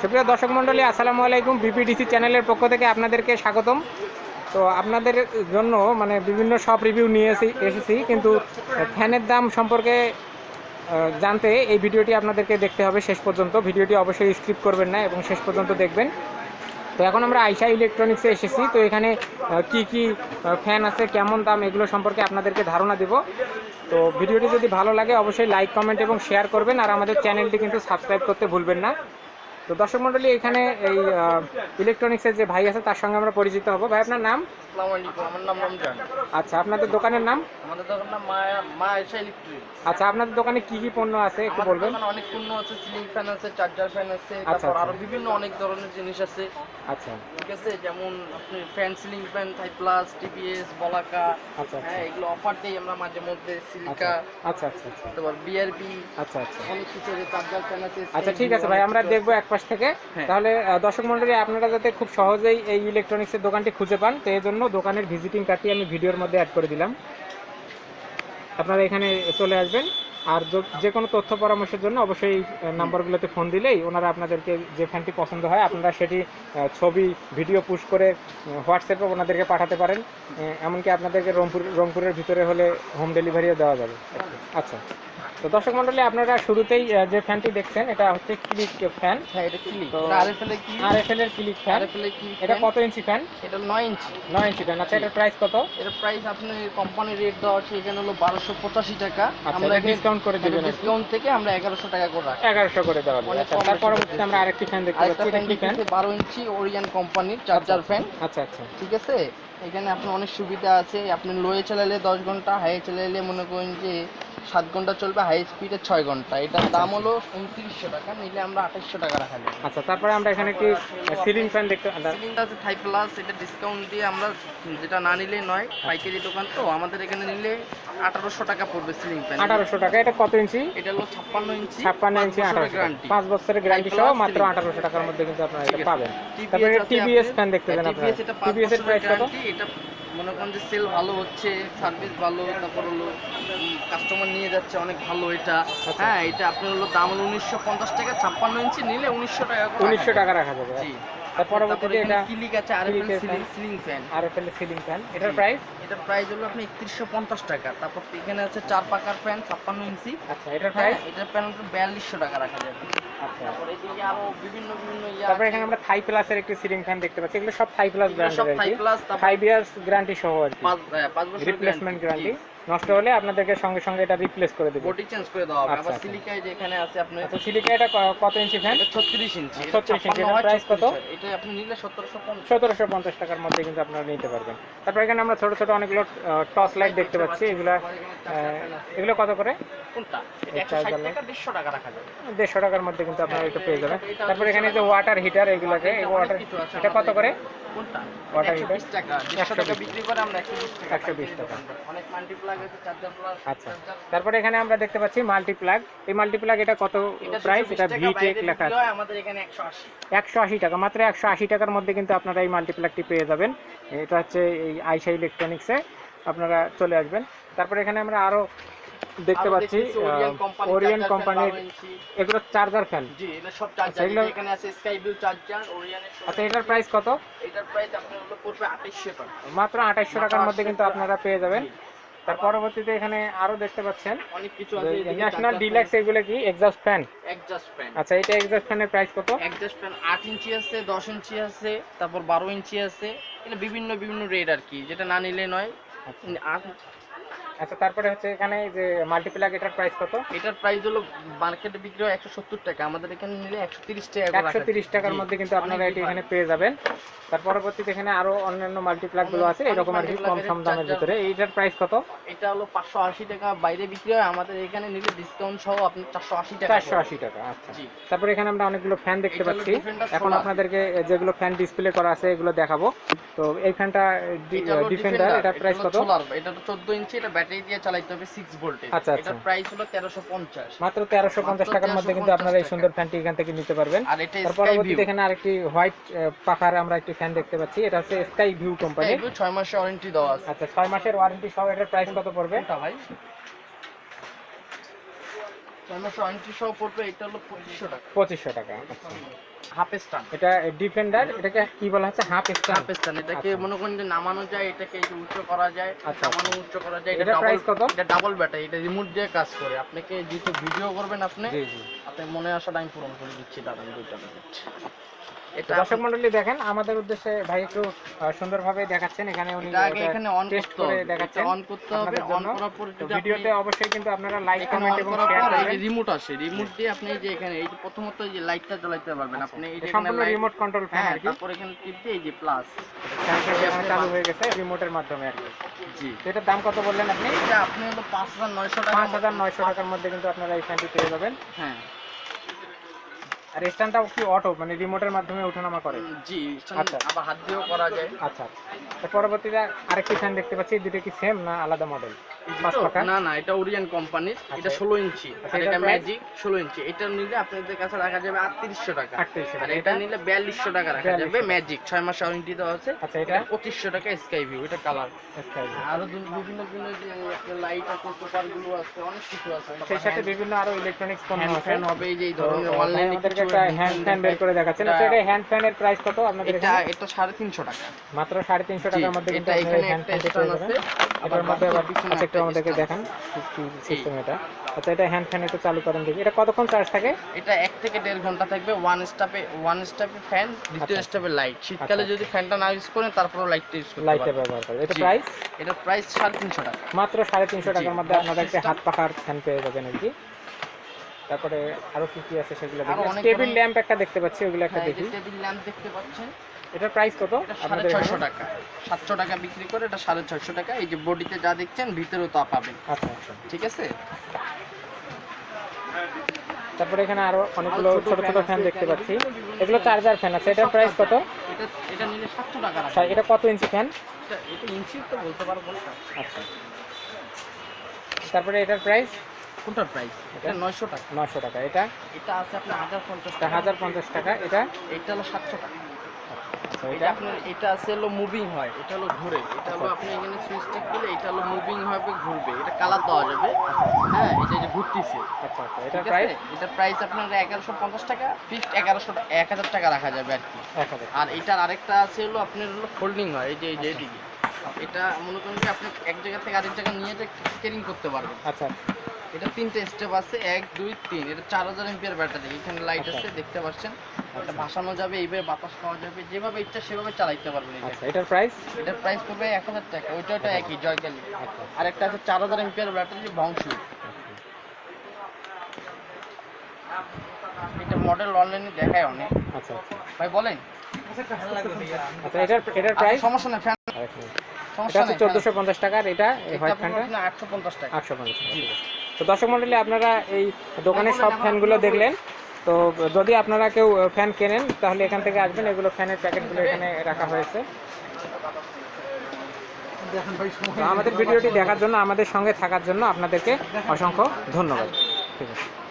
সুপ্রিয় দর্শক মণ্ডলী, আসসালামু আলাইকুম। বিপিডিসি চ্যানেলের পক্ষ থেকে আপনাদেরকে স্বাগতম। তো আপনাদের জন্য মানে বিভিন্ন সব রিভিউ নিয়ে এসে- এসেছি, কিন্তু ফ্যানের দাম সম্পর্কে জানতে এই ভিডিওটি আপনাদেরকে দেখতে হবে শেষ পর্যন্ত। ভিডিওটি অবশ্যই স্কিপ করবেন না এবং শেষ পর্যন্ত দেখবেন। তো এখন আমরা আইসা ইলেকট্রনিক্সে এসেছি। তো এখানে কি কি ফ্যান আছে, কেমন দাম, এগুলো সম্পর্কে আপনাদেরকে ধারণা দেব। তো ভিডিওটি যদি ভালো লাগে, অবশ্যই লাইক কমেন্ট এবং শেয়ার করবেন। আর আমাদের চ্যানেলটি কিন্তু সাবস্ক্রাইব করতে ভুলবেন না। তো দর্শক মন্ডলী এখানে এই ইলেকট্রনিক্সের যে ভাই আছে তার সঙ্গে আমরা পরিচিত হব। ভাই আপনার নাম? আসসালামু আলাইকুম আমার নাম রমজান। আচ্ছা আপনাদের দোকানের নাম? আমাদের দোকান নাম মা এসা ইলেকট্রিক আচ্ছা আপনাদের দোকানে কি কি পণ্য আছে একটু বলবেন? অনেক পণ্য আছে সিলিং ফ্যান আছে চার্জার ফ্যান আছে আচ্ছা, তারপর আচ্ছা। আরও বিভিন্ন অনেক ধরনের জিনিস আছে। আচ্ছা। ঠিক আছে যেমন আপনি ফ্যান সিলিং ফ্যান থাই প্লাস টিপিএস বলাকা আচ্ছা আচ্ছা। হ্যাঁ এগুলো অফার দেই আমরা মাঝে মধ্যে আচ্ছা সিলিকা আচ্ছা আচ্ছা আচ্ছা। তারপর বিআরবি আচ্ছা আচ্ছা। অনেক কিছু চার্জার ফ্যান আছে আচ্ছা ঠিক আছে ভাই আমরা দেখব এক পাশ থেকে। হ্যাঁ। তাহলে দর্শক মন্ডলী আপনারা যাতে খুব সহজেই এই ইলেকট্রনিক্সের দোকানটি খুঁজে পান তো এই জন্য দোকানের ভিজিটিং কার্ডটি আমি ভিডিওর মধ্যে অ্যাড করে দিলাম। আপনারা এখানে চলে আসবেন। আর যে কোনো তথ্য পরামর্শের জন্য অবশ্যই নাম্বারগুলোতে ফোন দিলেই ওনারা আপনাদেরকে যে ফ্যানটি পছন্দ হয়, আপনারা সেটি ছবি ভিডিও পুশ করে হোয়াটসঅ্যাপে ওনাদেরকে পাঠাতে পারেন। এমনকি আপনাদেরকে রংপুর, রংপুরের ভিতরে হলে হোম ডেলিভারিও দেওয়া যাবে। আচ্ছা। তো দর্শক মন্ডলী আপনারা শুরুতেই যে ফ্যানটি দেখছেন এটা হচ্ছে ক্লিক ফ্যান হ্যাঁ এটা ক্লিক আর এফ এল এর ক্লিক ফ্যান এটা কত ইঞ্চি ফ্যান এটা 9 ইঞ্চি। নয় ইঞ্চি ফ্যান আচ্ছা এটার প্রাইস কত? এর প্রাইস আপনার কোম্পানি রেট দেওয়া আছে এখানে হলো বারোশো পঁচাশি টাকা। আচ্ছা এটা ডিসকাউন্ট করে দেবেন। ডিসকাউন্ট থেকে আমরা এগারোশো টাকা করে রাখি এগারোশো করে দেওয়া হবে আচ্ছা কম তার পরবর্তীতে আমরা আরেকটি ফ্যান দেখতে পাচ্ছি এটা কি ফ্যান বারো ইঞ্চি ওরিয়ান কোম্পানির চার্জার ফ্যান আচ্ছা আচ্ছা। ঠিক আছে? এখানে আপনার অনেক সুবিধা আছে। আপনি লোয়ে চালালে দশ ঘণ্টা হাই চালালে মনে করেন যে সাত ঘণ্টা চলবে হাই স্পিডে ছয় ঘণ্টা। এটার দাম হলো উনত্রিশশো টাকা নিলে আমরা আঠাশশো টাকা রাখা যাবে আচ্ছা তারপরে আমরা এখানে একটি সিলিং ফ্যান দেখতে সিলিংটা আছে থাই প্লাস এটা ডিসকাউন্ট দিয়ে আমরা যেটা না নিলে নয় পাইকারি দোকান তো আমাদের এখানে নিলে আঠারোশো টাকা পড়বে সিলিং ফ্যান আঠারোশো টাকা এটা কত ইঞ্চি? এটা হলো ছাপ্পান্ন ইঞ্চি ছাপ্পান্ন ইঞ্চি আঠারোশো পাঁচ বছরের গ্যারান্টি সহ মাত্র আঠারোশো টাকার মধ্যে কিন্তু আপনারা এটা পাবেন। তারপরে আপনার- ফ্যান দেখতে দেন আপনারা। TBS এটা পাঁচ এর প্রাইস কত? এটা মনে করেন যে সেল ভালো হচ্ছে সার্ভিস ভালো তারপর হলো কাস্টমার নিয়ে যাচ্ছে অনেক ভালো এটা আচ্ছা। হ্যাঁ এটা আপনার হলো দাম হলো উনিশশো পঞ্চাশ টাকা ছাপ্পান্ন ইঞ্চি নিলে উনিশশো টাকা উনিশশো টাকা রাখা যাবে যাবে। জি পরবর্তীতে এটা ক্লিক আছে আর সিলিং ফ্যান আর এফ সিলিং ফ্যান এটার প্রাইস এটার প্রাইস হলো আপনি একত্রিশশো পঞ্চাশ টাকা। তারপর এখানে আছে চার পাকার ফ্যান ছাপ্পান্ন ইঞ্চি। আচ্ছা এটার হ্যাঁ প্রাইস এটার প্যান বিয়াল্লিশশো টাকা রাখা যাবে আচ্ছা। তারপর এদিকে আরও বিভিন্ন বিভিন্ন ইয়া তারপরে এখানে আমরা থাই প্লাসের একটি সিলিং ফ্যান দেখতে পাচ্ছি। এগুলো সব থাই প্লাস এগুলো সব থাই প্লাস ইয়ার্স গ্যারান্টি সহ হ্যাঁ, রিপ্লেসমেন্ট গ্যারান্টি নষ্ট হলে আপনাদেরকে সঙ্গে সঙ্গে এটা রিপ্লেস করে দেবে। বডি চেঞ্জ করে দেওয়া হবে। সিলিকা আবার আচ্ছা। সিলিকায় যে এখানে আছে আপনি আচ্ছা সিলিকা এটা কত ইঞ্চি ফ্যান এটা 36 ইঞ্চি। 36 ইঞ্চি, এর প্রাইস কত? এটা আপনি নিলে 1750 সতেরোশো পঞ্চাশ টাকার মধ্যে কিন্তু আপনারা নিতে পারবেন। তারপর এখানে আমরা ছোট ছোট অনেকগুলো টর্চ লাইট দেখতে পাচ্ছি। এগুলা এগুলো কত করে? কোনটা? এই এটা 160 charger টাকা রাখা যাবে। দেড়শো টাকার মধ্যে কিন্তু আপনারা এটা পেয়ে যাবেন। তারপর এখানে যে ওয়াটার হিটার এগুলোকে ওয়াটার এটা কত করে? কোনটা? Water 120 টাকা। 100 টাকা বিক্রি করে আমরা 120 টাকা 120 টাকা। অনেক মাল্টিপ্লাগ আছে চার্জার প্লাস আচ্ছা। তারপরে এখানে আমরা দেখতে পাচ্ছি মাল্টিপ্লাগ এই মাল্টিপ্লাগ এটা কত প্রাইস এটা লেখা আছে। আমাদের এখানে 180 একশো আশি টাকা। মাত্র একশো আশি টাকার মধ্যে কিন্তু আপনারা এই মাল্টিপ্লাগটি পেয়ে যাবেন। এটা হচ্ছে এই আইসা ইলেকট্রনিক্সে আপনারা চলে আসবেন। তারপরে এখানে আমরা আরও দেখতে পাচ্ছি ওরিয়ন কোম্পানি কোম্পানির এগুলো চার্জার ফ্যান জি এটা সব আচ্ছা, চার্জার এখানে আছে স্কাই ব্লু চার্জার ওরিয়নের আচ্ছা এটার প্রাইস কত? এটার প্রাইস আপনার হলো পড়বে 2800 টাকা। মাত্র আঠাশশো টাকার মধ্যে কিন্তু আপনারা পেয়ে যাবেন। তার পরবর্তীতে এখানে আরও দেখতে পাচ্ছেন। অনেক কিছু আছে ন্যাশনাল ডিলাক্স এগুলো কি? এক্সস্ট ফ্যান এক্সজাস্ট ফ্যান আচ্ছা এটা এক্সস্ট ফ্যানের প্রাইস কত? এক্সজাস্ট ফ্যান 8 ইঞ্চি আছে 10 ইঞ্চি আছে তারপর 12 ইঞ্চি আছে। এটা বিভিন্ন বিভিন্ন রেট আর কি যেটা না নিলে নয়। আট আচ্ছা তারপরে হচ্ছে এখানে যে মাল্টিপ্লাগ এটার প্রাইস কত? এটার প্রাইস হলো মার্কেটে বিক্রি হয় 170 টাকা। আমাদের এখানে নিলে 130 টাকা করে একশো তিরিশ। টাকার মধ্যে কিন্তু আপনারা এটি এখানে পেয়ে যাবেন। তার পরবর্তীতে এখানে আরও অন্যান্য মাল্টিপ্লাগগুলো আছে। এরকম আর কি কম সম দামের ভিতরে। এইটার প্রাইস কত? এটা হলো 580 টাকা। বাইরে বিক্রি হয়। আমাদের এখানে নিলে ডিসকাউন্ট সহ আপনি 480 টাকা চারশো। আশি টাকা আচ্ছা। তারপরে এখানে আমরা অনেকগুলো ফ্যান দেখতে পাচ্ছি। এখন আপনাদেরকে যেগুলো ফ্যান ডিসপ্লে করা আছে এগুলো দেখাবো। তো এই ফ্যানটা ডিফেন্ডার এটার প্রাইস কত? এটা তো 14 ইঞ্চি এটা ব্যাটারি দিয়ে চালাইতে হবে 6 ভোল্টেজ আচ্ছা, আচ্ছা। এটার প্রাইস হলো 1350 মাত্র তেরোশো পঞ্চাশ মাত্র টাকার মধ্যে কিন্তু আপনারা এই সুন্দর ফ্যানটি এখান থেকে নিতে পারবেন। আর এটা স্কাই ভিউ পরবর্তীতে এখানে আরেকটি হোয়াইট পাখার আমরা একটি ফ্যান দেখতে পাচ্ছি। এটা হচ্ছে স্কাই ভিউ কোম্পানি স্কাই 6 মাসের ওয়ারেন্টি দেওয়া আছে। আচ্ছা ছয় মাসের ওয়ারেন্টি সহ এটার প্রাইস কত পড়বে? কোনটা ভাই? ছয় মাস ওয়ারেন্টি সহ পড়বে এটা হলো পঁচিশশো টাকা। পঁচিশশো টাকা আচ্ছা। হাফ স্টান এটা ডিফেন্ডার এটাকে কি বলা হচ্ছে? হাফ স্টান হাফ স্টান এটাকে আচ্ছা। মনে করেন যে নামানো যায় এটাকে উচ্চ করা যায় আচ্ছা। নামানো উচ্চ করা যায় এটা প্রাইস কত? এটা ডাবল ব্যাটারি এটা রিমোট দিয়ে কাজ করে। আপনাকে যেহেতু ভিডিও করবেন আপনি জি জি। আপনার মনে আসাটা আমি পূরণ করে দিচ্ছি দাদা দুইটা এটা দর্শক মন্ডলী দেখেন আমাদের উদ্দেশ্যে ভাই একটু সুন্দরভাবে দেখাচ্ছেন। এখানে উনি এটা এখানে অন টেস্ট করতে করে দেখাচ্ছেন অন করতে হবে অন করার পরে ভিডিওতে অবশ্যই কিন্তু আপনারা লাইক কমেন্ট এবং শেয়ার করবেন। রিমোট আসে রিমোট দিয়ে আপনি এই যে এখানে এই যে প্রথমত এই যে লাইটটা জ্বালাইতে পারবেন। আপনি এই যে এখানে সম্পূর্ণ রিমোট কন্ট্রোল ফ্যান আর কি। তারপর এখানে টিপ দিয়ে এই যে প্লাস এখানে চালু হয়ে গেছে রিমোটের মাধ্যমে আর কি। জি। তো এটার দাম কত বললেন আপনি? এটা আপনি হলো পাঁচ হাজার নয়শো টাকা পাঁচ হাজার নয়শো টাকার মধ্যে কিন্তু আপনারা এই ফ্যানটি পেয়ে যাবেন। হ্যাঁ। আর স্ট্যান্ডটাও কি অটো মানে রিমোটের মাধ্যমে ওঠানামা করে জি আচ্ছা। আবার হাত দিয়েও করা যায় আচ্ছা তো পরবর্তীতে আরেকটি ফ্যান দেখতে পাচ্ছি দুটো কি সেম না আলাদা মডেল? না না এটা ওরিয়ান কোম্পানির এটা আচ্ছা। ষোলো ইঞ্চি। আচ্ছা, আর এটা ম্যাজিক ষোলো ইঞ্চি। এটা নিলে আপনাদের কাছে রাখা যাবে আটত্রিশশো টাকা। আর এটা নিলে বিয়াল্লিশশো টাকা রাখা যাবে ম্যাজিক ছয় মাস ওয়ারেন্টি দেওয়া আছে। আচ্ছা এটা পঁচিশশো টাকা স্কাই ভিউ এটা কালার আরও বিভিন্ন বিভিন্ন লাইট আছে সুপারগুলো আছে অনেক কিছু আছে। সেই সাথে বিভিন্ন আরও ইলেকট্রনিক্স পণ্য আছে। হবে এই যে ধরনের অনলাইনে কিছু হ্যান্ড ফ্যান বের করে দেখাচ্ছেন। আচ্ছা এটা হ্যান্ড ফ্যানের প্রাইস কত আপনাদের এটা এটা সাড়ে তিনশো টাকা। মাত্র সাড়ে তিনশো জি, টাকার মধ্যে এটা এখানে একটা স্ট্যান্ড আছে। এটার মধ্যে আবার আচ্ছা একটু একটা আমাদেরকে দেখান সিস্টেম এটা। আচ্ছা এটা হ্যান্ড ফ্যান একটু চালু করেন দেখি। এটা কতক্ষণ চার্জ থাকে? এটা এক থেকে দেড় ঘণ্টা থাকবে। ওয়ান স্টাপে ওয়ান স্টাপে ফ্যান দ্বিতীয় আচ্ছা। স্টাপে লাইট শীতকালে আচ্ছা। যদি ফ্যানটা না ইউজ করেন তারপরে লাইটটা ইউজ করতে লাইটে পারবেন। ব্যবহার করে এটা। প্রাইস এটার প্রাইস সাড়ে তিনশো টাকা। মাত্র সাড়ে তিনশো টাকার মধ্যে আপনাদেরকে system। হাত পাখার ফ্যান পেয়ে যাবেন আর কি। তারপরে আরও কি কি আছে সেগুলো টেবিল ল্যাম্প একটা দেখতে পাচ্ছি ওগুলো একটা হ্যাঁ, দেখি। টেবিল ল্যাম্প দেখতে পাচ্ছেন। এটার প্রাইস কত? সাড়ে ছয়শো টাকা। সাতশো টাকা বিক্রি করে এটা সাড়ে ছয়শো টাকা। এই যে বডিতে যা দেখছেন ভিতরেও তা পাবেন। আচ্ছা আচ্ছা। ঠিক আছে? তারপরে এখানে আরও অনেকগুলো ছোট ছোট ফ্যান দেখতে পাচ্ছি। এগুলো চার্জার ফ্যান আছে। এটার প্রাইস কত? এটা এটা নিলে সাতশো টাকা আচ্ছা, এটা কত ইঞ্চি ফ্যান এটা এটা ইঞ্চি তো বলতে পারব না আচ্ছা। তারপরে এটার প্রাইস কোনটার প্রাইস এটা নয়শো টাকা। নশো টাকা। এটা? এটা আছে আপনার হাজার পঞ্চাশ এটা টাকা। হাজার পঞ্চাশ টাকা। এটা? এটা হলো সাতশো টাকা। আচ্ছা এটা এটা আপনার এটা আছে হলো মুভিং হয়। এটা হলো ঘুরে। এটা হলো আপনি এখানে সুইচ টিপ দিলে এটা হলো মুভিং হবে ঘুরবে। এটা কালার দেওয়া যাবে। হ্যাঁ এটা যে ঘুরতেছে। আচ্ছা আচ্ছা ঠিক প্রাইস এটার প্রাইস আপনার এগারোশো পঞ্চাশ টাকা ফিক্সড এগারোশো এক হাজার টাকা রাখা যাবে আর কি। আর এটার আরেকটা আছে হলো আপনার হলো ফোল্ডিং হয় এই যে এই যে আচ্ছা। এদিকে এটা মনে করেন আপনি এক জায়গা থেকে আরেক জায়গা নিয়ে যে ক্যারিং করতে পারবেন। আচ্ছা। এটা তিনটে স্টেপ আছে এক দুই তিন। এটা চার হাজার এমপিয়ার ব্যাটারি এখানে লাইট। আছে দেখতে পাচ্ছেন। এটা ভাসানো যাবে এইভাবে বাতাস পাওয়া যাবে যেভাবে ইচ্ছা সেভাবে চালাইতে পারবেন এটা। আচ্ছা এটার প্রাইস এটার প্রাইস পড়বে এক হাজার টাকা ওইটা ওটা একই জয়কালি আচ্ছা। আর একটা আছে চার হাজার এমপিয়ার ব্যাটারি বংশু। এটা মডেল অনলাইনে দেখায় অনেক। আচ্ছা আচ্ছা। ভাই বলেন। আচ্ছা এটার এটার আচ্ছা, প্রাইস সমস্যা নেই ফ্যান সমস্যা নেই চোদ্দোশো পঞ্চাশ টাকার এটা এই হোয়াইট ফ্যানটা? আটশো পঞ্চাশ টাকা। আটশো পঞ্চাশ টাকা আছে। তো দর্শক মন্ডলী আপনারা এই দোকানের সব ফ্যানগুলো দেখলেন? তো যদি আপনারা কেউ ফ্যান কেনেন, তাহলে এখান থেকে আসবেন। এগুলো ফ্যানের প্যাকেটগুলো এখানে রাখা হয়েছে। আমাদের ভিডিওটি দেখার জন্য, আমাদের সঙ্গে থাকার জন্য আপনাদেরকে অসংখ্য ধন্যবাদ। ঠিক আছে।